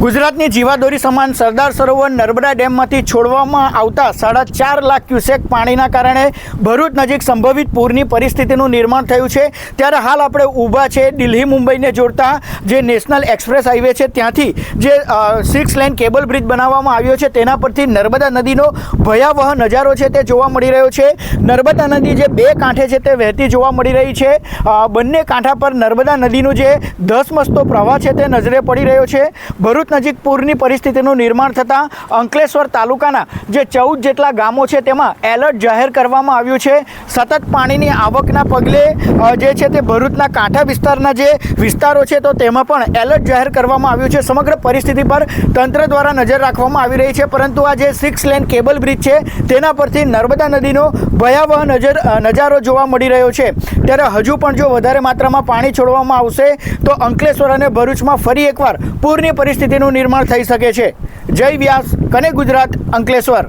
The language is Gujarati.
ગુજરાતની જીવાદોરી સમાન સરદાર સરોવર નર્મદા ડેમમાંથી છોડવામાં આવતા સાડા ચાર લાખ ક્યુસેક પાણીના કારણે ભરૂચ નજીક સંભવિત પૂરની પરિસ્થિતિનું નિર્માણ થયું છે. ત્યારે હાલ આપણે ઊભા છે દિલ્હી, મુંબઈને જોડતા જે નેશનલ એક્સપ્રેસ હાઈવે છે, ત્યાંથી જે સિક્સ લેન કેબલ બ્રિજ બનાવવામાં આવ્યો છે, તેના પરથી નર્મદા નદીનો ભયાવહ નજારો છે તે જોવા મળી રહ્યો છે. નર્મદા નદી જે બે કાંઠે છે તે વહેતી જોવા મળી રહી છે. બંને કાંઠા પર નર્મદા નદીનું જે ધસમસતો પ્રવાહ છે તે નજરે પડી રહ્યો છે. ભરૂચ નજીક પૂરની પરિસ્થિતિનું નિર્માણ થતાં અંકલેશ્વર તાલુકાના જે ચૌદ જેટલા ગામો છે તેમાં એલર્ટ જાહેર કરવામાં આવ્યું છે. સતત પાણીની આવકના પગલે જે છે તે ભરૂચના કાંઠા વિસ્તારના જે વિસ્તારો છે તો તેમાં પણ એલર્ટ જાહેર કરવામાં આવ્યું છે. સમગ્ર પરિસ્થિતિ પર તંત્ર દ્વારા નજર રાખવામાં આવી રહી છે. પરંતુ આ જે સિક્સ લેન કેબલ બ્રિજ છે તેના પરથી નર્મદા નદીનો ભયાવહ નજર નજારો જોવા મળી રહ્યો છે. ત્યારે હજુ પણ જો વધારે માત્રામાં પાણી છોડવામાં આવશે તો અંકલેશ્વર અને ભરૂચમાં ફરી એકવાર પૂરની પરિસ્થિતિનું નિર્માણ થઈ શકે છે. જય વ્યાસ કને ગુજરાત અંકલેશ્વર?